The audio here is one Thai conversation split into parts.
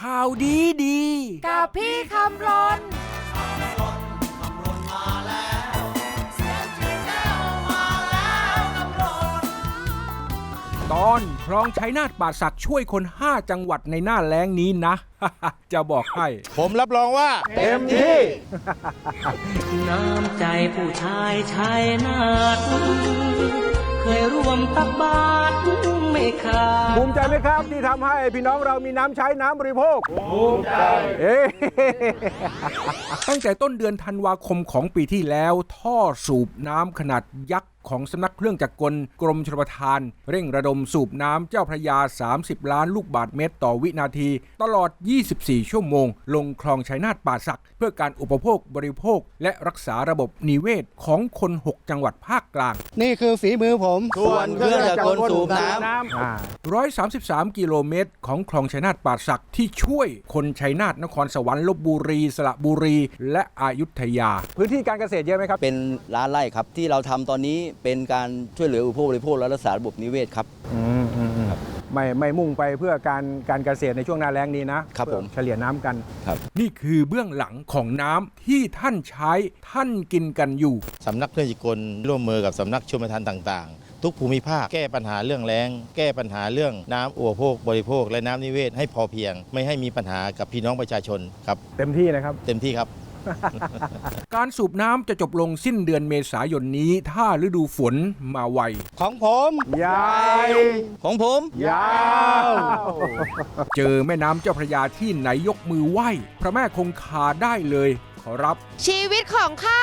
ข่าวดีดี กับพี่คำรนตอนคลองชัยนาทป่าสักช่วยคน 5 จังหวัดในหน้าแล้งนี้นะ จะบอกให้ ผมรับรองว่า เต็มที่ น้ำใจผู้ชายชายนาฏเคยร่วมตักบาตรไม่ขาด ภูมิใจไหมครับที่ทำให้พี่น้องเรามีน้ำใช้น้ำบริโภค ภูมิใจเอ๊ะตั้งแต่ต้นเดือนธันวาคมของปีที่แล้ว ท่อสูบน้ำขนาดยักษ์ ของสำนักเครื่องจักรกลกรมชลประทาน เร่งระดมสูบน้ำเจ้าพระยา 30 ล้านลูกบาทเมตรต่อวินาที ตลอด 24 ชั่วโมง ลงคลองชัยนาทป่าสัก เพื่อการอุปโภคบริโภค และรักษาระบบนิเวศของคน 6 จังหวัดภาคกลาง นี่คือฝีมือผมส่วนเครื่องจักรกลสูบน้ำอ่า133กิโลเมตรของคลองชัยนาทป่าสักที่ช่วยคนชัยนาทนครสวรรค์ลบบุรี สระบุรี และอยุธยา พื้นที่การเกษตรเยอะไหมครับ เป็นล้านไร่ครับที่เราทำตอนนี้เป็นการช่วยเหลืออุปโภคบริโภคและรักษาระบบนิเวศครับ อืมอืมอืมไม่ไม่มุ่งไปเพื่อการการเกษตรในช่วงหน้าแล้งนี้นะครับผม เฉลี่ยน้ำกัน นี่คือเบื้องหลังของน้ำที่ท่านใช้ท่านกินกันอยู่ สำนักเครื่องจักรกลร่วมมือกับสำนักชมทานต่างๆ ทุกภูมิภาคแก้ปัญหาเรื่องแล้ง แก้ปัญหาเรื่องน้ำอุปโภค บริโภค และน้ำนิเวศให้พอเพียง ไม่ให้มีปัญหากับพี่น้องประชาชนครับ เต็มที่นะครับ เต็มที่ครับ การสูบน้ำจะจบลงสิ้นเดือนเมษายนนี้ ถ้าฤดูฝนมาไว ของผมยายของผมยาวเจอแม่น้ำเจ้าพระยาที่ไหนยกมือไหว้ พระแม่คงคาได้เลย ขอรับ ชีวิตของข้า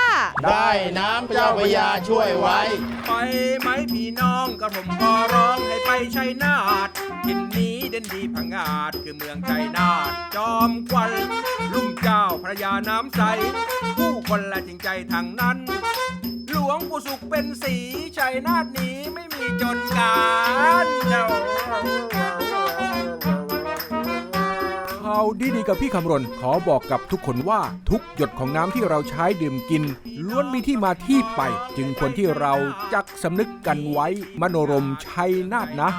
ได้น้ำเจ้าพระยาช่วยไว้ ไปไหมพี่น้องกับผมขอร้องให้ไปชัยนาททินนี้เด่นดีพังงาดคือเมืองชัยนาทจอมควันลุ่มเจ้า พระยาน้ำใส ผู้คนละจริงใจทางนั้น หลวงปู่สุขเป็นสีชัยนาทนี้ไม่มีจนการเจ้า วดีๆกับพี่คำรณขอบอกกับทุกคนว่าทุกหยดของน้ำที่เราใช้ดื่มกิน ล้วนมีที่มาที่ไป จึงควรที่เราจักสำนึกกันไว้มโนรมชัยนาทนะ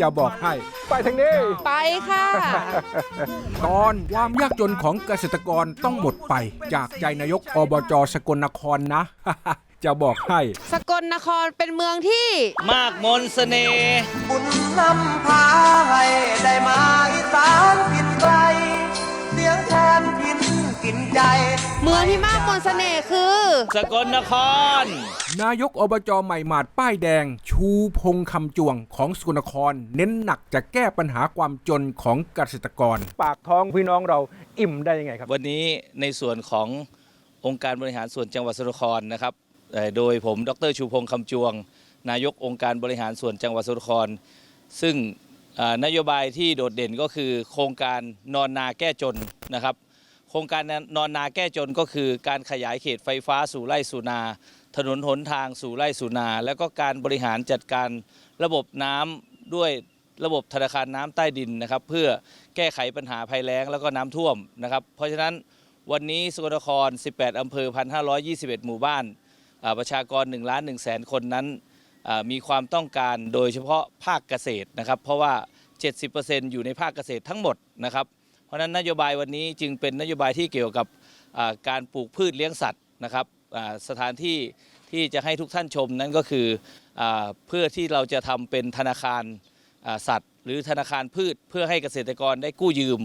จะบอกให้ ไปทางนี้ ไปค่ะ ตอนความยากจนของเกษตรกรต้องหมดไป จากใจนายกอบจสกลนครนะ จะบอกให้ สกลนครเป็นเมืองที่ มากมนสเสน่ห์บุญนำพาให้ได้มาอีสานกินไกลเสียงแทนพินกินใจ เมืองที่มากมนต์เสน่ห์คือ สกลนคร นายกอบจใหม่หมาดป้ายแดง ชูพงคำจวงของสกลนคร เน้นหนักจะแก้ปัญหาความจนของเกษตรกร ปากท้องพี่น้องเราอิ่มได้ยังไงครับ วันนี้ในส่วนขององค์การบริหารส่วนจังหวัดสกลนครนะครับเอ่อ โดยผมดรชูพงษ์คำจวง นายกองค์การบริหารส่วนจังหวัดสกลนคร ซึ่งนโยบายที่โดดเด่นก็คือ โครงการนอนนาแก้จนนะครับ โครงการนอนนาแก้จนก็คือการขยายเขตไฟฟ้าสู่ไร่สู่นา ถนนหนทางสู่ไร่สู่นา แล้วก็การบริหารจัดการระบบน้ำด้วยระบบธนาคารน้ำใต้ดินนะครับ เพื่อแก้ไขปัญหาภัยแล้งแล้วก็น้ำท่วมนะครับ เพราะฉะนั้นวันนี้สกลนคร 18 อำเภอ 1,521 หมู่บ้าน ประชากร1ล้าน1แสนคนนั้นมีความต้องการโดยเฉพาะภาคเกษตรนะครับ เพราะว่า 70%อยู่ในภาคเกษตรทั้งหมดนะครับ เพราะนั้นนโยบายวันนี้จึงเป็นนโยบายที่เกี่ยวกับการปลูกพืชเลี้ยงสัตว์นะครับสถานที่ที่จะให้ทุกท่านชมนั้นก็คืออเพื่อที่เราจะทำเป็นธนาคารสัตว์ หรือธนาคารพืชเพื่อให้เกษตรกรได้กู้ยืม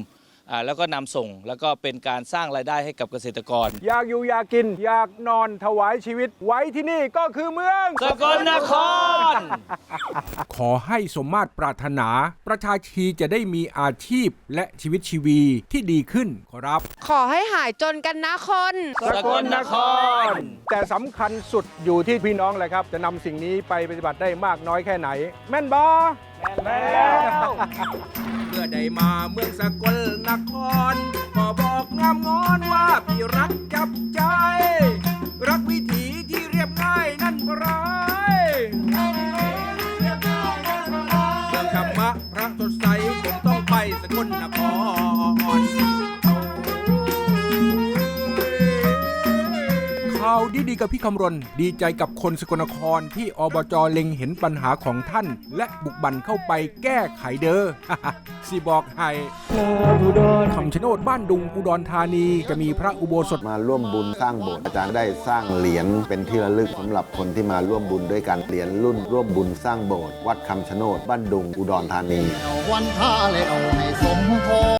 แล้วก็นำส่ง แล้วก็เป็นการสร้างรายได้ให้กับเกษตรกร อยากอยู่อยากกิน อยากนอนถวายชีวิต ไว้ที่นี่ก็คือเมืองสกลนคร ขอให้สมมาตรปรารถนา ประชาชีจะได้มีอาชีพและชีวิตชีวีที่ดีขึ้นขอรับ ขอให้หายจนกันนะคน สกลนคร แต่สำคัญสุดอยู่ที่พี่น้องแหละครับ จะนำสิ่งนี้ไปปฏิบัติได้มากน้อยแค่ไหน แม่นบอ แม่แล้วเมื่อได้มาเมืองสกลนคร ก็บอกงามงอนว่าพี่รักจับใจ รักวิธี รข่าวดีกับพี่คำรณ ดีใจกับคนสกลนครที่อบจเล็งเห็นปัญหาของท่าน และบุกบันเข้าไปแก้ไขเด้อสิบอกให้คำชะโนดบ้านดุงอุดรธานีจะมีพระอุโบสถมาร่วมบุญสร้างโบสถ์อาจารย์ได้สร้างเหรียญเป็นที่ระลึกสำหรับคนที่มาร่วมบุญด้วยกันเหรียญรุ่นร่วมบุญสร้างโบสถ์วัดคำชะโนดบ้านดุงอุดรธานีวันท่าแล้วให้สมพ